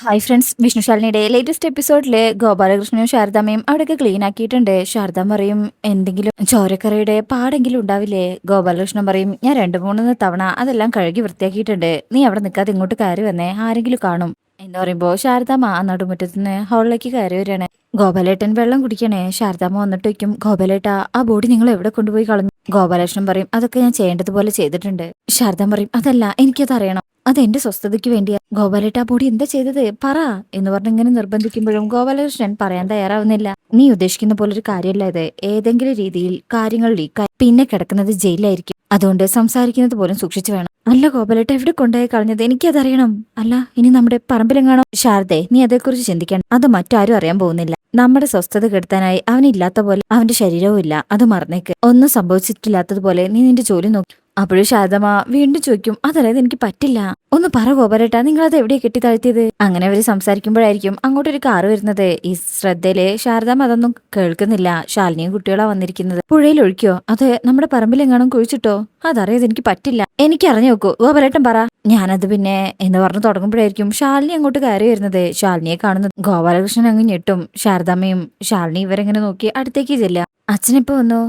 Hi friends വിഷ്ണുശാലിനിയുടെ latest എപ്പിസോഡിൽ ഗോപാലകൃഷ്ണനും ശാരദാമ്മയും അവിടെയൊക്കെ clean ആക്കിയിട്ടുണ്ട്. ശാരദാ പറയും എന്തെങ്കിലും ചോരക്കറിയുടെ പാടെങ്കിലും ഉണ്ടാവില്ലേ? ഗോപാലകൃഷ്ണൻ പറയും ഞാൻ രണ്ട് മൂന്ന് തവണ അതെല്ലാം കഴുകി വൃത്തിയാക്കിയിട്ടുണ്ട്. നീ അവിടെ നിൽക്കാതെ ഇങ്ങോട്ട് കയറി വന്നേ ആരെങ്കിലും കാണും. എന്ന് പറയുമ്പോൾ ശാരദാമ്മ ആ നടുമുറ്റത്തുനിന്ന് ഹോളിലേക്ക് കയറി വരികയാണ്. ഗോപാലേട്ടൻ വെള്ളം കുടിക്കണേ. ശാരദാമ്മ വന്നിട്ട് വയ്ക്കും ഗോപാലേട്ട ആ ബോഡി നിങ്ങൾ എവിടെ കൊണ്ടുപോയി കളഞ്ഞു? ഗോപാലകൃഷ്ണൻ പറയും അതൊക്കെ ഞാൻ ചെയ്യേണ്ടതുപോലെ ചെയ്തിട്ടുണ്ട്. ശാരദാമ്മ പറയും അതല്ല എനിക്കത് അറിയണം അത് എന്റെ സ്വസ്ഥതയ്ക്ക് വേണ്ടിയാ. ഗോപാലേട്ട ബോഡി എന്താ ചെയ്തത്? പറ എന്ന് പറഞ്ഞ് ഇങ്ങനെ നിർബന്ധിക്കുമ്പോഴും ഗോപാലകൃഷ്ണൻ പറയാൻ തയ്യാറാവുന്നില്ല. നീ ഉദ്ദേശിക്കുന്ന പോലെ ഒരു കാര്യമല്ല ഇത്. ഏതെങ്കിലും രീതിയിൽ കാര്യങ്ങൾ ലീക്കായി പിന്നെ കിടക്കുന്നത് ജയിലായിരിക്കും അതുകൊണ്ട് സംസാരിക്കുന്നത് പോലും സൂക്ഷിച്ചു വേണം. അല്ല ഗോപാലേട്ട എവിടെ കൊണ്ടുപോയി കളഞ്ഞത്? എനിക്കതറിയണം. അല്ല ഇനി നമ്മുടെ പറമ്പിലെങ്ങാണോ? ശാരദേ നീ അതേക്കുറിച്ച് ചിന്തിക്കണം. അത് മറ്റാരും അറിയാൻ പോകുന്നില്ല. നമ്മുടെ സ്വസ്ഥത കെടുത്താനായി അവനില്ലാത്ത പോലെ അവന്റെ ശരീരവും ഇല്ല. അത് മറന്നേക്ക്. ഒന്നും സംഭവിച്ചിട്ടില്ലാത്തതുപോലെ നീ നിന്റെ ജോലി നോക്കി. അപ്പോഴും ശാരദമ്മ വീണ്ടും ചോദിക്കും അതല്ലാതെ എനിക്ക് പറ്റില്ല. ഒന്ന് പറ ഗോപരേട്ടാ നിങ്ങൾ അത് എവിടെയാ കെട്ടി താഴ്ത്തിയത് അങ്ങനെ അവർ സംസാരിക്കുമ്പോഴായിരിക്കും അങ്ങോട്ടൊരു കാറ് വരുന്നത്. ഈ ശ്രദ്ധയിൽ ശാരദാമ്മ അതൊന്നും കേൾക്കുന്നില്ല. ശാലിനിയും കുട്ടികളാ വന്നിരിക്കുന്നത്. പുഴയിൽ ഒഴിക്കോ അത് നമ്മുടെ പറമ്പിലെങ്ങാനും കുഴിച്ചിട്ടോ? അതറിയത് എനിക്ക് പറ്റില്ല. എനിക്ക് അറിഞ്ഞു നോക്കൂ. ഗോപരേട്ടൻ പറ. ഞാനത് പിന്നെ എന്ന് പറഞ്ഞു തുടങ്ങുമ്പോഴായിരിക്കും ശാലിനി അങ്ങോട്ട് കയറി വരുന്നത്. ശാലിനിയെ കാണുന്നത് ഗോപാലകൃഷ്ണൻ അങ്ങ് ഞെട്ടും. ശാരദാമ്മയും ശാലിനി ഇവരെങ്ങനെ നോക്കി അടുത്തേക്ക് ചെല്ലുക. അച്ഛനിപ്പോ വന്നു?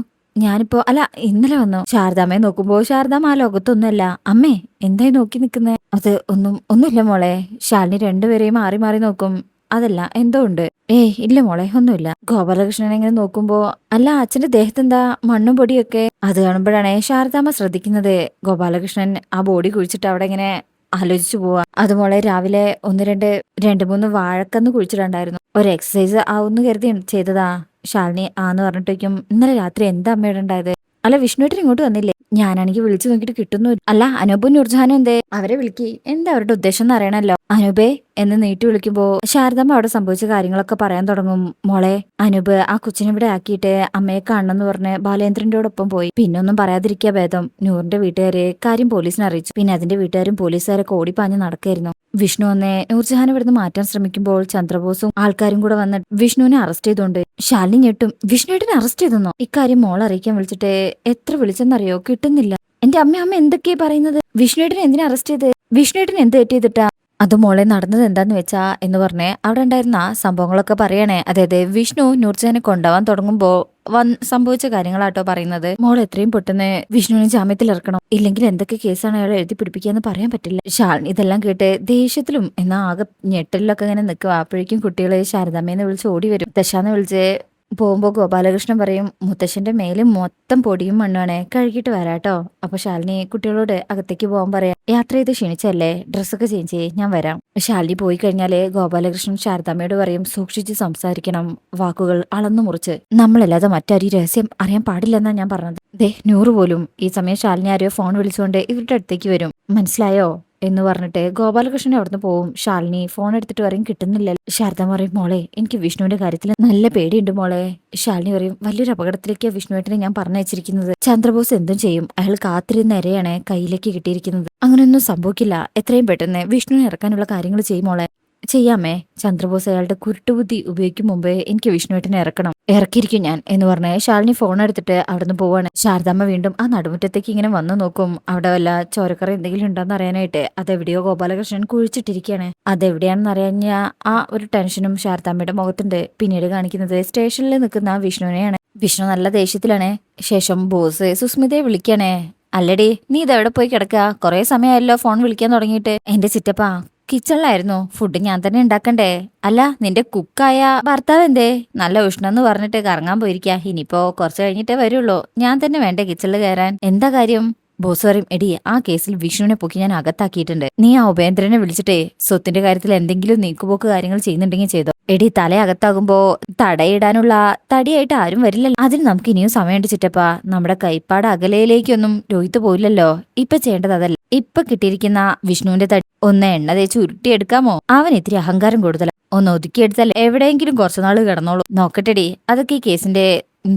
ഞാനിപ്പോ അല്ല ഇന്നലെ വന്നു. ശാരദാമ്മയെ നോക്കുമ്പോ ശാരദാമ്മ ആ ലോകത്തൊന്നുമല്ല. അമ്മേ എന്തായി നോക്കി നിൽക്കുന്നേ അത് ഒന്നും ഒന്നുമില്ല മോളെ. ശാലിനി രണ്ടുപേരെയും മാറി മാറി നോക്കും. അതല്ല എന്തോ ഉണ്ട്. ഏയ് ഇല്ല മോളെ ഒന്നുമില്ല. ഗോപാലകൃഷ്ണനെ ഇങ്ങനെ നോക്കുമ്പോ അല്ല അച്ഛന്റെ ദേഹത്തെന്താ? മണ്ണും പൊടിയൊക്കെ? അത് കാണുമ്പോഴാണേ ശാരദാമ്മ ശ്രദ്ധിക്കുന്നത്. ഗോപാലകൃഷ്ണൻ ആ ബോഡി കുഴിച്ചിട്ട് അവിടെ ഇങ്ങനെ ആലോചിച്ചു പോവാ. അതുപോലെ രാവിലെ ഒന്ന് രണ്ട് രണ്ട് മൂന്ന് വാഴക്കന്ന് കുഴിച്ചിട്ടുണ്ടായിരുന്നു ഒരു എക്സസൈസ് ആവുന്നു കരുതി ചെയ്തതാ. ശാലിനി ആന്ന് പറഞ്ഞിട്ടേക്കും ഇന്നലെ രാത്രി എന്താ അമ്മയുടെ ഉണ്ടായത്? അല്ല വിഷ്ണുവേട്ടൻ ഇങ്ങോട്ട് വന്നില്ലേ. ഞാനാണെങ്കിൽ വിളിച്ചു നോക്കിയിട്ട് കിട്ടുന്നു അല്ല അനൂപും നുർജാനും എന്തേ? അവരെ വിളിക്കി. എന്താ അവരുടെ ഉദ്ദേശം എന്ന് അറിയണല്ലോ അനൂപേ എന്ന് നീട്ടി വിളിക്കുമ്പോ ശാരദമ്മ അവിടെ സംഭവിച്ച കാര്യങ്ങളൊക്കെ പറയാൻ തുടങ്ങും. മോളെ അനൂപ് ആ കൊച്ചിനെ ഇവിടെ ആക്കിയിട്ട് അമ്മയെ കാണണമെന്ന് പറഞ്ഞ് ബാലേന്ദ്രന്റെയോടൊപ്പം പോയി. പിന്നൊന്നും പറയാതിരിക്കുക ഭേദം. നൂറിന്റെ വീട്ടുകാരെ കാര്യം പോലീസിനെ അറിയിച്ചു. പിന്നെ അതിന്റെ വീട്ടുകാരും പോലീസുകാരൊക്കെ ഓടിപ്പാഞ്ഞ് നടക്കായിരുന്നു. വിഷ്ണു എന്നെ നൂർജഹാൻ ഇവിടുന്ന് മാറ്റാൻ ശ്രമിക്കുമ്പോൾ ചന്ദ്രബോസും ആൾക്കാരും കൂടെ വന്ന് വിഷ്ണുവിനെ അറസ്റ്റ് ചെയ്തോണ്ട് ശാലിനി ഞെട്ടും വിഷ്ണുവേട്ടനെ അറസ്റ്റ് ചെയ്തെന്നോ? ഇക്കാര്യം മോൾ അറിയിക്കാൻ വിളിച്ചിട്ട് എത്ര വിളിച്ചെന്നറിയോ? കിട്ടുന്നില്ല. എന്റെ അമ്മ അമ്മ എന്തൊക്കെയാ പറയുന്നത്? വിഷ്ണുവേട്ടനെ എന്തിനാ അറസ്റ്റ് ചെയ്ത്? വിഷ്ണുവേട്ടൻ എന്ത് തെറ്റിയതിട്ടാ അത് മോളെ നടന്നത് എന്താന്ന് വെച്ചാ? എന്ന് പറഞ്ഞേ അവിടെ ഉണ്ടായിരുന്ന സംഭവങ്ങളൊക്കെ പറയണേ. അതായത് വിഷ്ണു നൂർജാനെ കൊണ്ടുപോവാൻ തുടങ്ങുമ്പോ വൻ സംഭവിച്ച കാര്യങ്ങളാട്ടോ പറയുന്നത്. മോൾ എത്രയും പെട്ടെന്ന് വിഷ്ണുവിനെ ജാമ്യത്തിൽ ഇറക്കണം. ഇല്ലെങ്കിൽ എന്തൊക്കെ കേസാണ് അയാൾ എഴുതി പിടിപ്പിക്കാന്ന് പറയാൻ പറ്റില്ല. ഷാൾ ഇതെല്ലാം കേട്ട് ദേഷ്യത്തിലും എന്നാ ആകെ ഞെട്ടലിലൊക്കെ ഇങ്ങനെ നിൽക്കുക അപ്പോഴേക്കും കുട്ടികളെ ശാരദാമ്മയെന്ന് വിളിച്ച് ഓടി വരും. ദശാന്ന് വിളിച്ച് പോകുമ്പോൾ ഗോപാലകൃഷ്ണൻ പറയും മുത്തശ്ശന്റെ മേലും മൊത്തം പൊടിയും മണ്ണാണ് കഴുകിയിട്ട് വരാട്ടോ അപ്പൊ ശാലിനി കുട്ടികളോട് അകത്തേക്ക് പോകാൻ പറയാം യാത്ര ചെയ്ത് ക്ഷീണിച്ചല്ലേ? ഡ്രസ്സൊക്കെ ചേഞ്ച് ചെയ്യ്. ഞാൻ വരാം. ശാലിനി പോയി കഴിഞ്ഞാൽ ഗോപാലകൃഷ്ണൻ ശാരദാമ്മയോട് പറയും സൂക്ഷിച്ച് സംസാരിക്കണം. വാക്കുകൾ അളന്നു മുറിച്ച്. നമ്മളല്ലാതെ മറ്റാരും രഹസ്യം അറിയാൻ പാടില്ലെന്നാ ഞാൻ പറഞ്ഞത്. ദേ നൂറ് പോലും. ഈ സമയം ശാലിനി ആരെയോ ഫോൺ വിളിച്ചുകൊണ്ട് ഇവരുടെ അടുത്തേക്ക് വരും. മനസ്സിലായോ? എന്ന് പറഞ്ഞിട്ട് ഗോപാലകൃഷ്ണൻ അവിടുന്ന് പോവും? ശാലിനി ഫോൺ എടുത്തിട്ട് പറയും കിട്ടുന്നില്ല. ശാരദ പറയും മോളെ എനിക്ക് വിഷ്ണുവിന്റെ കാര്യത്തിൽ നല്ല പേടിയുണ്ട് മോളെ. ശാലിനി പറയും വലിയൊരു അപകടത്തിലേക്ക് വിഷ്ണുവേട്ടനെ ഞാൻ പറഞ്ഞയച്ചിരിക്കുന്നത്. ചന്ദ്രബോസ് എന്തും ചെയ്യും. അയാൾ കാത്തിരുന്ന ഇരയാണ് കയ്യിലേക്ക് കിട്ടിയിരിക്കുന്നത്. അങ്ങനെയൊന്നും സംഭവിക്കില്ല. എത്രയും പെട്ടെന്ന് വിഷ്ണുവിനെ ഇറക്കാനുള്ള കാര്യങ്ങൾ ചെയ്യും മോളെ. ചെയ്യാമേ? ചന്ദ്രബോസ് അയാളുടെ കുരുട്ടുബുദ്ധി ഉപയോഗിക്കും മുമ്പേ എനിക്ക് വിഷ്ണുവേട്ടനെ ഇറക്കണം. ഇറക്കിയിരിക്കും ഞാൻ എന്ന് പറഞ്ഞ് ശാലിനി ഫോൺ എടുത്തിട്ട് അവിടുന്ന് പോവാണ്. ശാരദാമ്മ വീണ്ടും ആ നടുമുറ്റത്തേക്ക് ഇങ്ങനെ വന്നു നോക്കും. അവിടെ വല്ല ചോരക്കറ എന്തെങ്കിലും ഉണ്ടോന്ന് അറിയാനായിട്ട്. അതെവിടെയോ ഗോപാലകൃഷ്ണൻ കുഴിച്ചിട്ടിരിക്കുകയാണ് അതെവിടെയാണെന്ന് അറിയാഞ്ഞ ആ ഒരു ടെൻഷനും ശാരദാമ്മയുടെ മുഖത്തുണ്ട്. പിന്നീട് കാണിക്കുന്നത് സ്റ്റേഷനിൽ നിൽക്കുന്ന വിഷ്ണുവിനെയാണ്. വിഷ്ണു നല്ല ദേഷ്യത്തിലാണ്. ശേഷം ബോസ് സുസ്മിതയെ വിളിക്കണേ. അല്ലടി നീ ഇതെവിടെ പോയി കിടക്കുക? കുറെ സമയമായല്ലോ ഫോൺ വിളിക്കാൻ തുടങ്ങിയിട്ട്. എന്റെ ചിറ്റപ്പാ കിച്ചണിലായിരുന്നു. ഫുഡ് ഞാൻ തന്നെ ഉണ്ടാക്കണ്ടേ? അല്ല നിന്റെ കുക്കായ ഭർത്താവ് എന്തേ നല്ല ഉഷ്ണെന്ന് പറഞ്ഞിട്ട് കറങ്ങാൻ പോയിരിക്കാ. ഇനിയിപ്പോ കുറച്ച് കഴിഞ്ഞിട്ടേ വരുള്ളൂ. ഞാൻ തന്നെ വേണ്ടേ കിച്ചണിൽ കയറാൻ? എന്താ കാര്യം? ബോസ് പറയും എടി ആ കേസിൽ വിഷ്ണുവിനെ പൊക്കി ഞാൻ അകത്താക്കിയിട്ടുണ്ട്. നീ ആ ഉപേന്ദ്രനെ വിളിച്ചിട്ടേ സ്വത്തിന്റെ കാര്യത്തിൽ എന്തെങ്കിലും നീക്കുപോക്ക് കാര്യങ്ങൾ ചെയ്യുന്നുണ്ടെങ്കിൽ ചെയ്തോ. എടി തല അകത്താകുമ്പോ തടയിടാനുള്ള തടിയായിട്ട് ആരും വരില്ലല്ലോ. അതിന് നമുക്ക് ഇനിയും സമയമുണ്ട് ചിറ്റപ്പ. നമ്മുടെ കൈപ്പാട് അകലയിലേക്കൊന്നും രോഹിത്ത് പോയില്ലല്ലോ. ഇപ്പൊ ചെയ്യേണ്ടത് അതല്ല. ഇപ്പൊ കിട്ടിയിരിക്കുന്ന വിഷ്ണുവിന്റെ തടി ഒന്ന് എണ്ണ തേച്ച് ഉരുട്ടിയെടുക്കാമോ? അവൻ ഇത്തിരി അഹങ്കാരം കൂടുതലാ. ഒന്ന് ഒതുക്കിയെടുത്താൽ എവിടെയെങ്കിലും കുറച്ചുനാൾ കിടന്നോളൂ. നോക്കട്ടെടി അതൊക്കെ ഈ കേസിന്റെ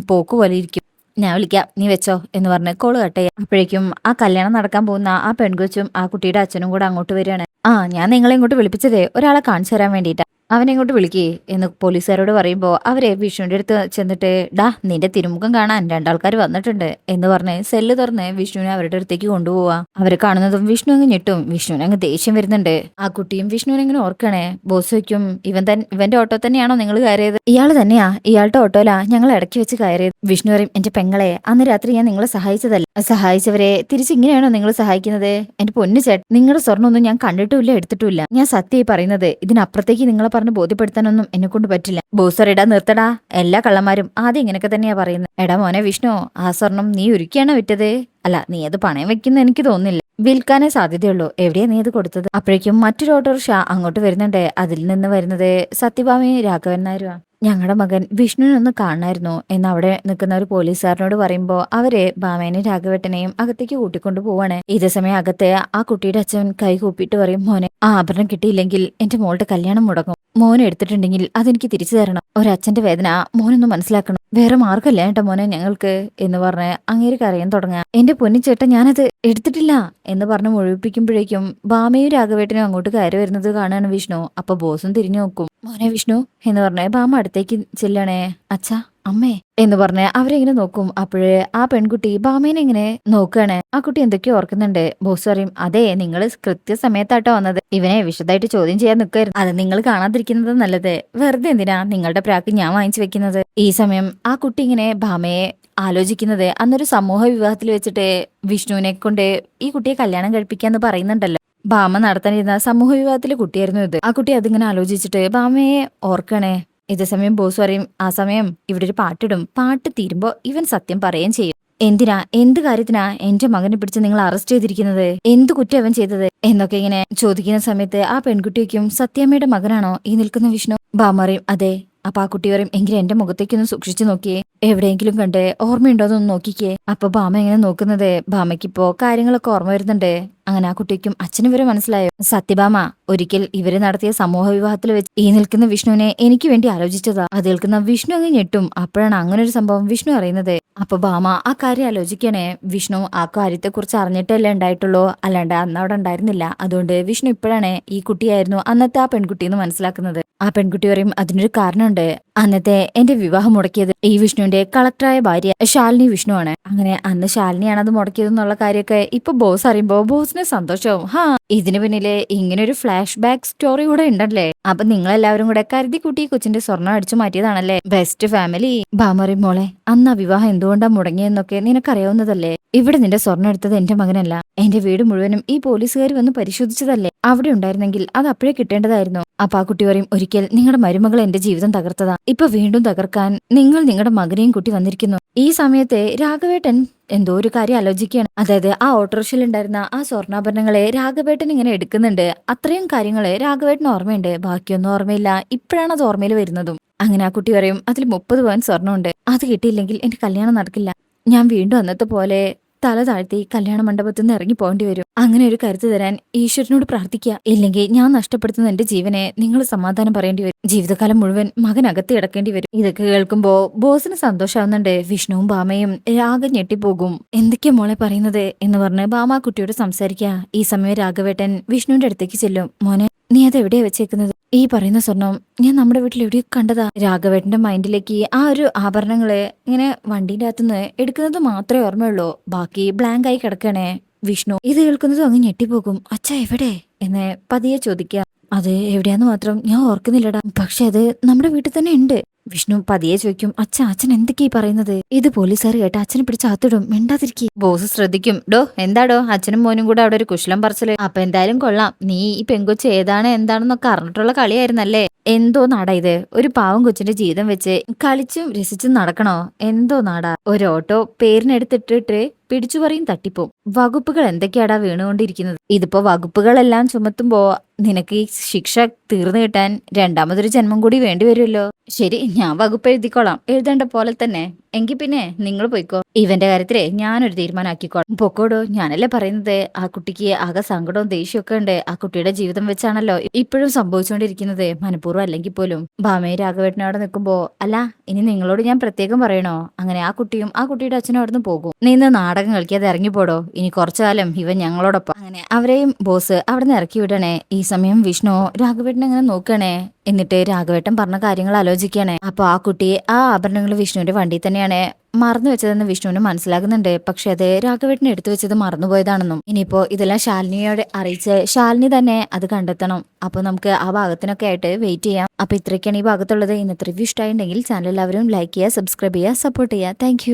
പോക്ക് പോലെ ഇരിക്കും. ഞാൻ വിളിക്കാം. നീ വെച്ചോ എന്ന് പറഞ്ഞ് കോൾ കട്ട് അപ്പോഴേക്കും ആ കല്യാണം നടക്കാൻ പോകുന്ന ആ പെൺകൊച്ചും ആ കുട്ടിയുടെ അച്ഛനും കൂടെ അങ്ങോട്ട് വരികയാണ്. ആ ഞാൻ നിങ്ങളെ ഇങ്ങോട്ട് വിളിപ്പിച്ചതേ. ഒരാളെ കാണിച്ചു തരാൻ വേണ്ടിയിട്ടാ. അവനെ ഇങ്ങോട്ട് വിളിക്കേ എന്ന് പോലീസുകാരോട് പറയുമ്പോൾ അവരെ വിഷ്ണുവിന്റെ അടുത്ത് ചെന്നിട്ട് ഡാ നിന്റെ തിരുമുഖം കാണാൻ രണ്ടാൾക്കാർ വന്നിട്ടുണ്ട് എന്ന് പറഞ്ഞ് സെല്ല് തുറന്ന് വിഷ്ണുവിനെ അവരുടെ അടുത്തേക്ക് കൊണ്ടുപോവാ. അവരെ കാണുന്നതും വിഷ്ണു അങ്ങ് ഞെട്ടും. വിഷ്ണുവിന് അങ്ങ് ദേഷ്യം വരുന്നുണ്ട്. ആ കുട്ടിയും വിഷ്ണുവിനെ ഇങ്ങനെ ഓർക്കണേ. ബോസ് വയ്ക്കും ഇവൻ തൻ ഇവന്റെ ഓട്ടോ തന്നെയാണോ നിങ്ങൾ കയറിയത്? ഇയാൾ തന്നെയാ. ഇയാളുടെ ഓട്ടോലാ. ഞങ്ങൾ ഇടയ്ക്ക് വെച്ച് കയറിയത്. വിഷ്ണു പറയും എന്റെ പെങ്ങളെ അന്ന് രാത്രി ഞാൻ നിങ്ങളെ സഹായിച്ചതല്ല സഹായിച്ചവരെ തിരിച്ച് ഇങ്ങനെയാണോ നിങ്ങൾ സഹായിക്കുന്നത്? എന്റെ പൊന്നു ചേട്ടൻ നിങ്ങളുടെ സ്വർണമൊന്നും ഞാൻ കണ്ടിട്ടുമില്ല എടുത്തിട്ടുമില്ല. ഞാൻ സത്യമായി പറയുന്നത് ഇതിനപ്പുറത്തേക്ക് നിങ്ങളെ പറഞ്ഞ് ബോധ്യപ്പെടുത്താനൊന്നും എന്നെ കൊണ്ട് പറ്റില്ല. ബോസർ ഇടാ നിർത്തടാ. എല്ലാ കള്ളന്മാരും ആദ്യം ഇങ്ങനെയൊക്കെ തന്നെയാ പറയുന്നത് എടാ മോനെ വിഷ്ണു ആ സ്വർണം നീ ഒരുക്കിയാണോ വിറ്റത്? അല്ല നീ അത് പണയം വെക്കുന്ന എനിക്ക് തോന്നുന്നില്ല. വിൽക്കാനേ സാധ്യതയുള്ളൂ. എവിടെയാ നീ അത് കൊടുത്തത്? അപ്പോഴേക്കും മറ്റൊരു ഓട്ടോറിക്ഷ അങ്ങോട്ട് വരുന്നുണ്ട്. അതിൽ നിന്ന് വരുന്നത് സത്യഭാമയും രാഘവൻ നായരുമാ ഞങ്ങളുടെ മകൻ വിഷ്ണുവിനൊന്ന് കാണായിരുന്നു എന്ന് അവിടെ നിൽക്കുന്ന ഒരു പോലീസുകാരനോട് പറയുമ്പോൾ അവരെ ഭാമേനെയും രാഘവേട്ടനെയും അകത്തേക്ക് കൂട്ടിക്കൊണ്ടു പോവാണ്. ഇതേ സമയം അകത്തെ ആ കുട്ടിയുടെ അച്ഛൻ കൈ കൂപ്പിയിട്ട് പറയും മോനെ ആ ആഭരണം കിട്ടിയില്ലെങ്കിൽ എന്റെ മോളുടെ കല്യാണം മുടങ്ങും. മോൻ എടുത്തിട്ടുണ്ടെങ്കിൽ അതെനിക്ക് തിരിച്ചു തരണം. ഒരച്ഛന്റെ വേദന മോനൊന്ന് മനസ്സിലാക്കണം. വേറെ മാർഗമല്ല കേട്ടോ മോനെ ഞങ്ങൾക്ക് എന്ന് പറഞ്ഞ് അങ്ങേര് കരയാൻ തുടങ്ങാം എന്റെ പൊന്നിച്ചേട്ട ഞാനത് എടുത്തിട്ടില്ല എന്ന് പറഞ്ഞ് മുഴുവിപ്പിക്കുമ്പോഴേക്കും ബാമയും രാഘവേട്ടനും അങ്ങോട്ട് കയറി വരുന്നത് കാണാണ് വിഷ്ണു. അപ്പൊ ബോസും തിരിഞ്ഞു നോക്കും. മോനെ വിഷ്ണു എന്ന് പറഞ്ഞേ ബാമ അടുത്തേക്ക് ചെല്ലണേ അച്ഛാ അമ്മേ എന്ന് പറഞ്ഞ് അവരെങ്ങനെ നോക്കും. അപ്പോഴേ ആ പെൺകുട്ടി ബാമേനെ ഇങ്ങനെ നോക്കുകയാണ് ആ കുട്ടി എന്തൊക്കെയോ ഓർക്കുന്നുണ്ട്. ബോസ് പറയും അതെ നിങ്ങൾ കൃത്യസമയത്താട്ടോ വന്നത്. ഇവനെ വിശദമായിട്ട് ചോദ്യം ചെയ്യാൻ നിൽക്കായിരുന്നു അത് നിങ്ങൾ കാണാതിരിക്കുന്നത് നല്ലത്. വെറുതെ എന്തിനാ നിങ്ങളുടെ പ്രാക്ക് ഞാൻ വാങ്ങിച്ചു വെക്കുന്നത്? ഈ സമയം ആ കുട്ടി ഇങ്ങനെ ബാമയെ ആലോചിക്കുന്നത് അന്നൊരു സമൂഹ വിവാഹത്തിൽ വെച്ചിട്ട് വിഷ്ണുവിനെ കൊണ്ട് ഈ കുട്ടിയെ കല്യാണം കഴിപ്പിക്കാന്ന് പറയുന്നുണ്ടല്ലോ. ഭാമ നടത്താനിരുന്ന സമൂഹ വിവാഹത്തിലെ കുട്ടിയായിരുന്നു ഇത്. ആ കുട്ടി അതിങ്ങനെ ആലോചിച്ചിട്ട് ഭാമയെ ഓർക്കണേ. ഇതേ സമയം ബോസ് പറയും ആ സമയം ഇവിടെ ഒരു പാട്ടിടും. പാട്ട് തീരുമ്പോ ഇവൻ സത്യം പറയുകയും ചെയ്യും. എന്തിനാ? എന്ത് കാര്യത്തിനാ എന്റെ മകനെ പിടിച്ച് നിങ്ങൾ അറസ്റ്റ് ചെയ്തിരിക്കുന്നത്? എന്ത് കുറ്റം അവൻ ചെയ്തത്? എന്നൊക്കെ ഇങ്ങനെ ചോദിക്കുന്ന സമയത്ത് ആ പെൺകുട്ടിക്കും സത്യാമ്മയുടെ മകനാണോ ഈ നിൽക്കുന്ന വിഷ്ണു? ബാമറിയും അതെ. അപ്പൊ ആ കുട്ടി പറയും എങ്കിലും എന്റെ മുഖത്തേക്കൊന്ന് സൂക്ഷിച്ചു നോക്കിയേ. എവിടെയെങ്കിലും കണ്ടേ ഓർമ്മയുണ്ടോ എന്നൊന്ന് നോക്കിക്കേ. അപ്പൊ ബാമ എങ്ങനെ നോക്കുന്നത്? ബാമയ്ക്കിപ്പോ കാര്യങ്ങളൊക്കെ ഓർമ്മ വരുന്നുണ്ട്. അങ്ങനെ ആ കുട്ടിക്കും അച്ഛനും വരെ മനസ്സിലായോ? സത്യഭാമ ഒരിക്കൽ ഇവർ നടത്തിയ സമൂഹ വിവാഹത്തിൽ വെച്ച് ഈ നിൽക്കുന്ന വിഷ്ണുവിനെ എനിക്ക് വേണ്ടി ആലോചിച്ചതാ. അത് കേൾക്കുന്ന വിഷ്ണു അങ്ങ് ഞെട്ടും. അപ്പോഴാണ് അങ്ങനെ ഒരു സംഭവം വിഷ്ണു അറിയുന്നത്. അപ്പൊ ഭാമ ആ കാര്യം ആലോചിക്കണേ. വിഷ്ണു ആ കാര്യത്തെ കുറിച്ച് അറിഞ്ഞിട്ടല്ലേ ഉണ്ടായിട്ടുള്ളൂ. അല്ലാണ്ട് അന്ന് അവിടെ ഉണ്ടായിരുന്നില്ല. അതുകൊണ്ട് വിഷ്ണു ഇപ്പോഴാണ് ഈ കുട്ടിയായിരുന്നു അന്നത്തെ ആ പെൺകുട്ടി എന്ന് മനസ്സിലാക്കുന്നത്. ആ പെൺകുട്ടി പറയും അതിനൊരു കാരണമുണ്ട്. അന്നത്തെ എന്റെ വിവാഹം മുടക്കിയത് ഈ വിഷ്ണുവിന്റെ കളക്ടറായ ഭാര്യ ശാലിനി വിഷ്ണുവാണ് അങ്ങനെ അന്ന് ശാലിനിയാണ് അത് മുടക്കിയത് എന്നുള്ള കാര്യമൊക്കെ ഇപ്പൊ ബോസ് അറിയുമ്പോ ബോസിന് സന്തോഷവും. ഹാ ഇതിനു പിന്നിൽ ഇങ്ങനെ ഒരു ഫ്ലാഷ് ബാക്ക് സ്റ്റോറി കൂടെ ഉണ്ടല്ലേ? അപ്പൊ നിങ്ങളെല്ലാവരും കൂടെ കരുതി കുട്ടി കൊച്ചിന്റെ സ്വർണം അടിച്ചു മാറ്റിയതാണല്ലേ? ബെസ്റ്റ് ഫാമിലി ബാമറി മോളെ അന്ന് ആ വിവാഹം എന്തുകൊണ്ടാ മുടങ്ങിയെന്നൊക്കെ നിനക്കറിയാവുന്നതല്ലേ? ഇവിടെ നിന്റെ സ്വർണം എടുത്തത് എന്റെ മകനല്ല. എന്റെ വീട് മുഴുവനും ഈ പോലീസുകാർ വന്ന് പരിശോധിച്ചതല്ലേ? അവിടെ ഉണ്ടായിരുന്നെങ്കിൽ അത് അപ്പോഴേ കിട്ടേണ്ടതായിരുന്നു. അപ്പൊ ആ കുട്ടി പറയും ഒരിക്കൽ നിങ്ങളുടെ മരുമകൾ എന്റെ ജീവിതം തകർത്തതാ. ഇപ്പൊ വീണ്ടും തകർക്കാൻ നിങ്ങൾ നിങ്ങളുടെ മകനെയും കുട്ടി വന്നിരിക്കുന്നു. ഈ സമയത്തെ രാഘവേട്ടൻ എന്തോ ഒരു കാര്യം ആലോചിക്കുകയാണ്. അതായത് ആ ഓട്ടോറിക്ഷയിൽ ഉണ്ടായിരുന്ന ആ സ്വർണാഭരണങ്ങളെ രാഘവേട്ടൻ ഇങ്ങനെ എടുക്കുന്നുണ്ട്. അത്രയും കാര്യങ്ങൾ രാഘവേട്ടൻ ഓർമ്മയുണ്ട്. ബാക്കിയൊന്നും ഓർമ്മയില്ല. ഇപ്പോഴാണ് അത് ഓർമ്മയിൽ വരുന്നതും. അങ്ങനെ ആ കുട്ടി പറയും അതിൽ മുപ്പത് പവൻ സ്വർണമുണ്ട്. അത് കിട്ടിയില്ലെങ്കിൽ എന്റെ കല്യാണം നടക്കില്ല. ഞാൻ വീണ്ടും അന്നത്തെ പോലെ തല താഴ്ത്തി കല്യാണ മണ്ഡപത്തിൽ നിന്ന് ഇറങ്ങി പോകേണ്ടി വരും. അങ്ങനെ ഒരു കരുത്ത് തരാൻ ഈശ്വരനോട് പ്രാർത്ഥിക്കുക. ഇല്ലെങ്കിൽ ഞാൻ നഷ്ടപ്പെടുത്തുന്ന എന്റെ ജീവനെ നിങ്ങൾ സമാധാനം പറയേണ്ടി വരും. ജീവിതകാലം മുഴുവൻ മകൻ അകത്ത് കിടക്കേണ്ടി വരും. ഇതൊക്കെ കേൾക്കുമ്പോ ബോസിന് സന്തോഷാവുന്നുണ്ട്. വിഷ്ണുവും ബാമയും രാഗം ഞെട്ടിപ്പോകും. എന്തൊക്കെയാ മോളെ പറയുന്നത് എന്ന് പറഞ്ഞ് ബാമ കുട്ടിയോട് സംസാരിക്കുക. ഈ സമയം രാഘവേട്ടൻ വിഷ്ണുവിന്റെ അടുത്തേക്ക് ചെല്ലും. മോനെ നീ അത് എവിടെയാ വെച്ചേക്കുന്നത്? ഈ പറയുന്ന സ്വർണം ഞാൻ നമ്മുടെ വീട്ടിൽ എവിടെയോ കണ്ടതാ. രാഘവേട്ടന്റെ മൈൻഡിലേക്ക് ആ ഒരു ആഭരണങ്ങളെ ഇങ്ങനെ വണ്ടിന്റെ അകത്തുനിന്ന് എടുക്കുന്നത് മാത്രമേ ഓർമ്മയുള്ളൂ. ബാക്കി ബ്ലാങ്ക് ആയി കിടക്കണേ. വിഷ്ണു ഇത് കേൾക്കുന്നതും അങ്ങ് ഞെട്ടിപ്പോകും. അച്ഛ എവിടെ? എന്ന് പതിയെ ചോദിക്കുക അത് എവിടെയാന്ന് മാത്രം ഞാൻ ഓർക്കുന്നില്ലടാ. പക്ഷെ അത് നമ്മുടെ വീട്ടിൽ തന്നെ ഉണ്ട്. വിഷ്ണു പതിയെ ചോദിക്കും അച്ഛ അച്ഛൻ എന്തൊക്കെയാ പറയുന്നത്? ഇത് പോലീസുകാർ കേട്ട അച്ഛനെ പിടിച്ച് അത്തിടും മിണ്ടാതിരിക്കേ. ബോസ് ശ്രദ്ധിക്കും ഡോ എന്താടോ? അച്ഛനും മോനും കൂടെ അവിടെ ഒരു കുശലം പറച്ചിൽ. അപ്പൊ എന്തായാലും കൊള്ളാം. നീ ഈ പെങ്കൊച്ച് ഏതാണ് എന്താണെന്നൊക്കെ അറിഞ്ഞിട്ടുള്ള കളിയായിരുന്നല്ലേ? എന്തോ നാടാ ഇത്? ഒരു പാവം കൊച്ചിന്റെ ജീവിതം വെച്ച് കളിച്ചും രസിച്ചും നടക്കണോ? എന്തോ നാടാ? ഒരു ഓട്ടോ പേരിനെടുത്തിട്ടിട്ട് പിടിച്ചു പറയും തട്ടിപ്പോ. വകുപ്പുകൾ എന്തൊക്കെയാടാ വീണുകൊണ്ടിരിക്കുന്നത്? ഇതിപ്പോ വകുപ്പുകളെല്ലാം ചുമത്തുമ്പോ നിനക്ക് ഈ ശിക്ഷ തീർന്നു കിട്ടാൻ രണ്ടാമതൊരു ജന്മം കൂടി വേണ്ടി വരുമല്ലോ ശരി ഞാൻ വകുപ്പ് എഴുതിക്കോളാം എഴുതേണ്ട പോലെ തന്നെ എങ്കി പിന്നെ നിങ്ങൾ പോയിക്കോ. ഇവന്റെ കാര്യത്തിലേ ഞാനൊരു തീരുമാനമാക്കിക്കോളാം പൊക്കോടോ ഞാനല്ലേ പറയുന്നത്? ആ കുട്ടിക്ക് ആകെ സങ്കടവും ദേഷ്യമൊക്കെ ഉണ്ട്. ആ കുട്ടിയുടെ ജീവിതം വെച്ചാണല്ലോ ഇപ്പോഴും സംഭവിച്ചുകൊണ്ടിരിക്കുന്നത്. മനഃപൂർവം അല്ലെങ്കിൽ പോലും. ഭാമയും രാഘവേട്ടനോടെ നിൽക്കുമ്പോ അല്ല ഇനി നിങ്ങളോട് ഞാൻ പ്രത്യേകം പറയണോ? അങ്ങനെ ആ കുട്ടിയും ആ കുട്ടിയുടെ അച്ഛനും അവിടെ നിന്ന് പോകും. നീ ഇന്ന് നാടകം കളിക്കാതെ ഇറങ്ങിപ്പോടോ? ഇനി കുറച്ചു കാലം ഇവൻ ഞങ്ങളോടൊപ്പം. അങ്ങനെ അവരെയും ബോസ് അവിടെ നിന്ന് ഇറക്കി വിടണേ. ഈ സമയം വിഷ്ണു രാഘവേട്ടനെ അങ്ങനെ നോക്കണേ എന്നിട്ട് രാഘവേട്ടൻ പറഞ്ഞ കാര്യങ്ങൾ ആലോചിക്കുകയാണ്. അപ്പൊ ആ കുട്ടി ആ ആഭരണങ്ങൾ വിഷ്ണുവിന്റെ വണ്ടിയിൽ തന്നെയാണ് മറന്നു വെച്ചതെന്ന് വിഷ്ണുവിന് മനസ്സിലാകുന്നുണ്ട്. പക്ഷെ അത് രാഘവേട്ടൻ എടുത്തു വെച്ചത് മറന്നുപോയതാണെന്നും. ഇനിയിപ്പോ ഇതെല്ലാം ശാലിനിയോട് അറിയിച്ച് ശാലിനി തന്നെ അത് കണ്ടെത്തണം. അപ്പൊ നമുക്ക് ആ ഭാഗത്തിനൊക്കെ ആയിട്ട് വെയിറ്റ് ചെയ്യാം. അപ്പൊ ഇത്രയ്ക്കാണ് ഈ ഭാഗത്തുള്ളത്. ഇന്നത്തെ റിവ്യൂ ഇഷ്ടമായിട്ടുണ്ടെങ്കിൽ ചാനൽ എല്ലാവരും ലൈക്ക് ചെയ്യുക സബ്സ്ക്രൈബ് ചെയ്യുക സപ്പോർട്ട് ചെയ്യുക. താങ്ക്